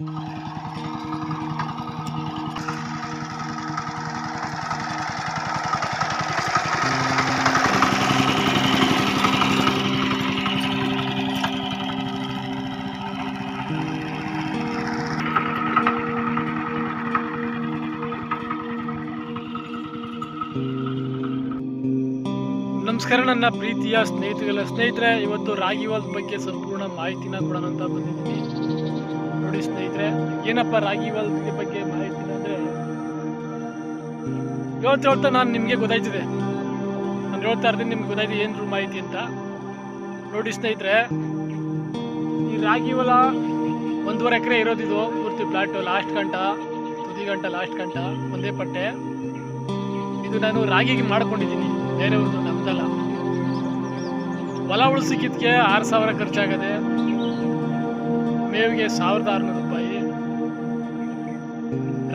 ನಮಸ್ಕಾರ ನನ್ನ ಪ್ರೀತಿಯ ಸ್ನೇಹಿತರೆಲ್ಲ. ಸ್ನೇಹಿತರೆ ಇವತ್ತು ರಾಗಿವಾಲ್ ಬಗ್ಗೆ ಸಂಪೂರ್ಣ ಮಾಹಿತಿನ ಕೊಡೋಣ ಅಂತ ಬಂದಿದ್ದೀನಿ. ನೋಡಿ ಸ್ನೇಹಿತರೆ, ಏನಪ್ಪ ರಾಗಿ ಹೊಲದ ಬಗ್ಗೆ ಮಾಹಿತಿ ಅಂದರೆ? ಹೇಳ್ತಾ ಹೇಳ್ತಾ ನಾನು ನಿಮಗೆ ಗೊತ್ತಾಯ್ತಿದೆ. ನಾನು ಹೇಳ್ತಾ ಇರ್ತೀನಿ ನಿಮ್ಗೆ ಗೊತ್ತಾಯ್ತು ಏನು ಮಾಹಿತಿ ಅಂತ. ನೋಡಿ ಸ್ನೇಹಿತರೆ, ಈ ರಾಗಿ ಹೊಲ ಒಂದೂವರೆ ಎಕರೆ ಇರೋದಿದು, ಪೂರ್ತಿ ಪ್ಲಾಟು ಲಾಸ್ಟ್ ಗಂಟ, ತುದಿ ಗಂಟ ಲಾಸ್ಟ್ ಗಂಟ, ಒಂದೇ ಪಟ್ಟೆ. ಇದು ನಾನು ರಾಗಿಗೆ ಮಾಡ್ಕೊಂಡಿದ್ದೀನಿ, ಬೇರೆಯವ್ರದ್ದು ನಮ್ದಲ್ಲ. ಹೊಲ ಉಳಿಸಿಕ್ಕಿದ್ಕೆ ಆರು ಸಾವಿರ ಖರ್ಚಾಗದೆ ಮೇವಿಗೆ ಸಾವಿರದ ಆರುನೂರು ರೂಪಾಯಿ.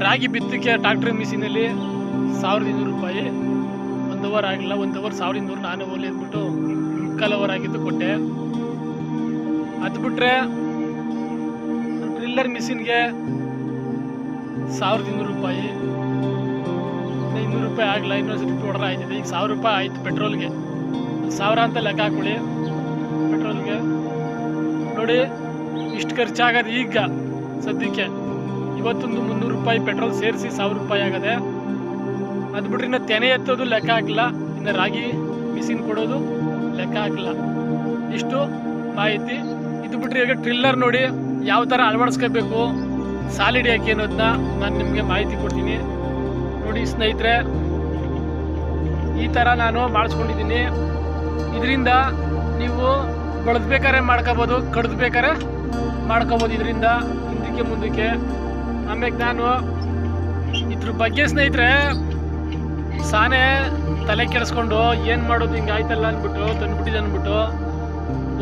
ರಾಗಿ ಬಿತ್ತಕ್ಕೆ ಟ್ರಾಕ್ಟರ್ ಮಿಷಿನಲ್ಲಿ ಸಾವಿರದ ಇನ್ನೂರು ರೂಪಾಯಿ. ಒಂದು ಅವರ್ ಆಗಿಲ್ಲ, ಒಂದು ಅವರ್ ಸಾವಿರದ ಇನ್ನೂರು ನಾನು ಓಲಿ ಅಂದ್ಬಿಟ್ಟು ಮುಕ್ಕಾಲು ಅವರ್ ಆಗಿದ್ದು ಕೊಟ್ಟೆ. ಅದು ಬಿಟ್ರೆ ಟ್ರಿಲ್ಲರ್ ಮಿಷಿನ್ಗೆ ಸಾವಿರದ ಇನ್ನೂರು ರೂಪಾಯಿ. ಇನ್ನು ಇನ್ನೂರು ರೂಪಾಯಿ ಆಗಲ್ಲ ಇನ್ನೊಂದು ಸತಿ ಪೌಡರ್ ಆಯ್ತಿದೆ. ಈಗ ಸಾವಿರ ರೂಪಾಯಿ ಆಯ್ತು ಪೆಟ್ರೋಲ್ಗೆ ಸಾವಿರ ಅಂತ ಲೆಕ್ಕ ಹಾಕೊಳ್ಳಿ ಪೆಟ್ರೋಲ್ಗೆ ನೋಡಿ ಇಷ್ಟು ಖರ್ಚಾಗದು ಈಗ ಸದ್ಯಕ್ಕೆ. ಇವತ್ತೊಂದು ಮುನ್ನೂರು ರೂಪಾಯಿ ಪೆಟ್ರೋಲ್ ಸೇರಿಸಿ ಸಾವಿರ ರೂಪಾಯಿ ಆಗದೆ, ಅದು ಬಿಟ್ರೆ ಇನ್ನು ತೆನೆ ಎತ್ತೋದು ಲೆಕ್ಕ ಹಾಕಲ್ಲ ಇನ್ನು ರಾಗಿ ಮಿಷಿನ್ ಕೊಡೋದು ಲೆಕ್ಕ ಹಾಕಿಲ್ಲ ಇಷ್ಟು ಮಾಹಿತಿ. ಇದು ಬಿಟ್ರೆ ಈಗ ಟ್ರಿಲ್ಲರ್ ನೋಡಿ ಯಾವ ಥರ ಅಳವಡಿಸ್ಕೋಬೇಕು ಸಾಲಿಡ್ ಯಾಕೆ ಅನ್ನೋದನ್ನ ನಾನು ನಿಮಗೆ ಮಾಹಿತಿ ಕೊಡ್ತೀನಿ. ನೋಡಿ ಸ್ನೇಹಿತರೆ, ಈ ಥರ ನಾನು ಮಾಡಿಸ್ಕೊಂಡಿದ್ದೀನಿ. ಇದರಿಂದ ನೀವು ಬೆಳೆದ್ಬೇಕಾರೆ ಮಾಡ್ಕೋಬೋದು ಕಡ್ದ್ಬೇಕಾರೆ ಮಾಡ್ಕೋಬೋದು ಇದರಿಂದ ಹಿಂದಕ್ಕೆ ಮುಂದಕ್ಕೆ. ಆಮೇಲೆ ನಾನು ಇದ್ರ ಬಗ್ಗೆ ಸ್ನೇಹಿತರೆ, ಸಾನೆ ತಲೆ ಕೆಡಿಸ್ಕೊಂಡು ಏನು ಮಾಡೋದು ಹಿಂಗೆ ಆಯ್ತಲ್ಲ ಅಂದ್ಬಿಟ್ಟು, ತಂದ್ಬಿಟ್ಟಿದೆ ಅಂದ್ಬಿಟ್ಟು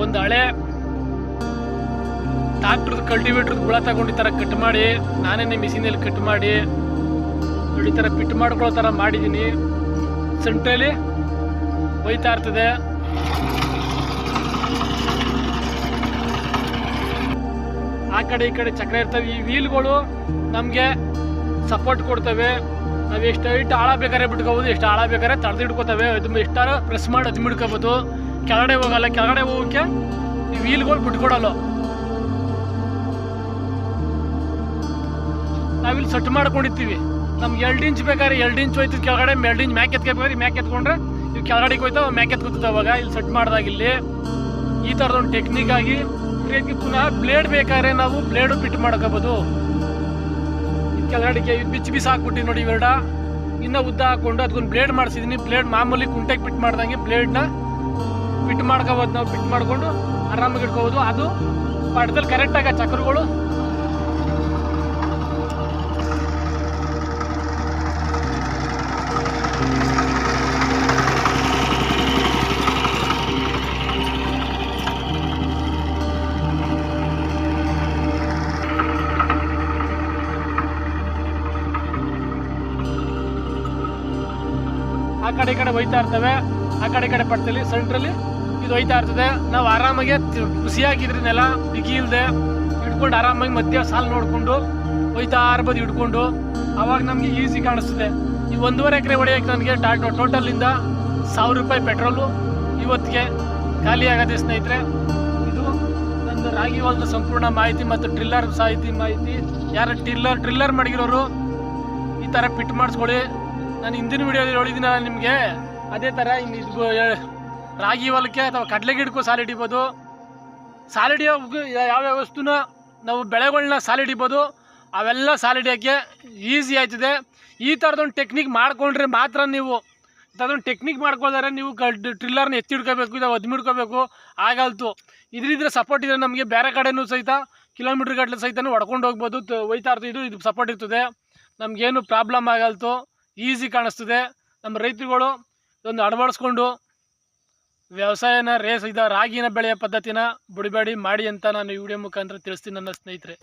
ಒಂದು ಹಳೆ ಟ್ರಾಕ್ಟ್ರದ್ದು ಕಲ್ಟಿವೇಟ್ರದ್ದು ಗುಳ ತಗೊಂಡು ಈ ಥರ ಕಟ್ ಮಾಡಿ ನಾನೇ ಮಿಷಿನಲ್ಲಿ ಕಟ್ ಮಾಡಿ ಈ ಥರ ಪಿಟ್ ಮಾಡ್ಕೊಳ್ಳೋ ಥರ ಮಾಡಿದ್ದೀನಿ ಸೆಂಟ್ರಲ್ಲಿ ಹೋಯ್ತಾ ಇರ್ತದೆ. ಕಡೆ ಈ ಕಡೆ ಚಕ್ರ ಇರ್ತವೆ. ಈ ವೀಲ್ಗಳು ನಮಗೆ ಸಪೋರ್ಟ್ ಕೊಡ್ತವೆ. ನಾವು ಎಷ್ಟು ಹೈಟ್ ಆಳ ಬೇಕಾದ್ರೆ ಬಿಟ್ಕೋಬೋದು, ಎಷ್ಟು ಆಳ ಬೇಕಾದ್ರೆ ತಡೆದು ಎಷ್ಟಾರ ಪ್ರೆಸ್ ಮಾಡಿ ಅದು ಬಿಡ್ಕೋಬೋದು ಕೆಳಗಡೆ ಹೋಗಲ್ಲ, ಕೆಳಗಡೆ ಹೋಗೋಕ್ಕೆ ಈ ವೀಲ್ಗಳು ಬಿಟ್ಕೊಡಲ್ಲ. ನಾವಿಲ್ಲಿ ಸೆಟ್ ಮಾಡ್ಕೊಂಡಿರ್ತೀವಿ. ನಮ್ಗೆ ಎರಡು ಇಂಚ್ ಬೇಕಾದ್ರೆ ಎರಡು ಇಂಚ್ ಹೋಯ್ತು, ಕೆಳಗಡೆ ಎರಡು ಇಂಚ್ ಮ್ಯಾಕ್ ಎತ್ಕೋಬೇಕಾದ್ರೆ ಮ್ಯಾಕ್ ಎತ್ಕೊಂಡ್ರೆ ಇವು ಕೆಳಗಡೆ ಹೋಯ್ತಾವ ಮ್ಯಾಕ್ ಎತ್ಕೋತದೆ ಅವಾಗ. ಇಲ್ಲಿ ಸೆಟ್ ಮಾಡ್ದಾಗ ಇಲ್ಲಿ. ಈ ಥರದೊಂದು ಟೆಕ್ನಿಕ್ ಆಗಿ ಇದಕ್ಕೆ ಪುನಃ ಬ್ಲೇಡ್ ಬೇಕಾದ್ರೆ ನಾವು ಬ್ಲೇಡು ಫಿಟ್ ಮಾಡ್ಕೋಬೋದು. ಕೆಳಗಡೆಗೆ ಬಿಚ್ಚಿ ಬಿಸಿ ಹಾಕ್ಬಿಟ್ಟಿ ನೋಡಿ ಇವೆರಡ. ಇನ್ನ ಉದ್ದ ಹಾಕೊಂಡು ಅದಕ್ಕೊಂದು ಬ್ಲೇಡ್ ಮಾಡಿಸಿದೀನಿ. ಬ್ಲೇಡ್ ಮಾಮೂಲಿ ಕುಂಟೆಗೆ ಫಿಟ್ ಮಾಡ್ದಂಗೆ ಬ್ಲೇಡ್ನ ಫಿಟ್ ಮಾಡ್ಕೋಬೋದು ನಾವು. ಫಿಟ್ ಮಾಡ್ಕೊಂಡು ಆರಾಮಾಗಿ ಇಟ್ಕೋಬೋದು. ಅದು ಪಟ್ಟದಲ್ಲಿ ಕರೆಕ್ಟಾಗಿ ಚಕ್ರಗಳು ಆ ಕಡೆ ಈ ಕಡೆ ಹೋಯ್ತಾ ಇರ್ತವೆ. ಆ ಕಡೆ ಈ ಕಡೆ ಪಟ್ಟದಲ್ಲಿ ಸೆಂಟ್ರಲ್ಲಿ ಇದು ಹೋಯ್ತಾ ಇರ್ತದೆ. ನಾವು ಆರಾಮಾಗಿ ಖುಷಿಯಾಗಿದ್ರನ್ನೆಲ್ಲ ಬಿಗಿ ಇಲ್ಲದೆ ಹಿಡ್ಕೊಂಡು ಆರಾಮಾಗಿ ಮಧ್ಯ ಸಾಲು ನೋಡಿಕೊಂಡು ಹೋಯ್ತಾ ಇರ್ಬೋದು ಹಿಡ್ಕೊಂಡು. ಅವಾಗ ನಮಗೆ ಈಸಿ ಕಾಣಿಸ್ತದೆ. ಈ ಒಂದೂವರೆ ಎಕರೆ ಹೊಡೆಯೋಕೆ ನನಗೆ ಟೋಟಲ್ ಟೋಟಲಿಂದ ಸಾವಿರ ರೂಪಾಯಿ ಪೆಟ್ರೋಲು ಇವತ್ತಿಗೆ ಖಾಲಿ ಆಗದೆ ಸ್ನೇಹಿತರೆ. ಇದು ನಂದು ರಾಗಿ ಹೊಲದ ಸಂಪೂರ್ಣ ಮಾಹಿತಿ ಮತ್ತು ಟ್ರಿಲ್ಲರ್ ಸಾಹಿತಿ ಮಾಹಿತಿ. ಯಾರು ಟ್ರಿಲ್ಲರ್ ಟ್ರಿಲ್ಲರ್ ಮಾಡಿರೋರು ಈ ಥರ ಪಿಟ್ ಮಾಡಿಸ್ಕೊಳ್ಳಿ. ನಾನು ಹಿಂದಿನ ವಿಡಿಯೋದಲ್ಲಿ ಹೇಳಿದ್ದೀನಲ್ಲ ನಿಮಗೆ? ಅದೇ ಥರ ಇನ್ನು ಇದು ರಾಗಿ ಹೊಲಕ್ಕೆ ಅಥವಾ ಕಡಲೆ ಗಿಡಕ್ಕೂ ಸಾಲಿಡಿಬೋದು ಹಿಡಿಬೋದು. ಸಾಲು ಹಿಡಿಯೋ ಯಾವ್ಯಾವ ವಸ್ತುನ ನಾವು ಬೆಳೆಗಳನ್ನ ಸಾಲಿಡಿಬೋದು ಅವೆಲ್ಲ ಸಾಲಿಡಿಯೋಕ್ಕೆ ಈಸಿ ಆಯ್ತದೆ. ಈ ಥರದೊಂದು ಟೆಕ್ನಿಕ್ ಮಾಡ್ಕೊಂಡ್ರೆ ಮಾತ್ರ ನೀವು ಈ ಟೆಕ್ನಿಕ್ ಮಾಡ್ಕೊಳ್ದಾರೆ ನೀವು ಕ ಟ್ರಿಲ್ಲರ್ನ ಎತ್ತಿ ಹಿಡ್ಕೋಬೇಕು ಇದು ಒದ್ಮಿಡ್ಕೋಬೇಕು ಆಗಲ್ತು. ಇದರಿದ್ರೆ ಸಪೋರ್ಟ್ ಇದ್ರೆ ನಮಗೆ ಬೇರೆ ಕಡೆನೂ ಸಹಿತ ಕಿಲೋಮೀಟ್ರ್ ಗಟ್ಟಲೆ ಸಹಿತ ಹೊಡ್ಕೊಂಡು ಹೋಗ್ಬೋದು. ಒಯ್ತಾ ಇರ್ತೀವಿ ಇದು ಇದು ಸಪೋರ್ಟ್ ಇರ್ತದೆ. ನಮಗೇನು ಪ್ರಾಬ್ಲಮ್ ಆಗಲ್ತು. ಈಸಿ ಕಾಣಿಸ್ತದೆ. ನಮ್ಮ ರೈತರುಗಳು ಇದೊಂದು ಅಳವಡಿಸ್ಕೊಂಡು ವ್ಯವಸಾಯನ ರೇಸ್, ಇದ ರಾಗಿನ ಬೆಳೆಯ ಪದ್ಧತಿನ ಬಿಡಬೇಡಿ ಮಾಡಿ ಅಂತ ನಾನು ಈ ವಿಡಿಯೋ ಮುಖಾಂತರ ತಿಳಿಸ್ತೀನಿ ನನ್ನ ಸ್ನೇಹಿತರೆ.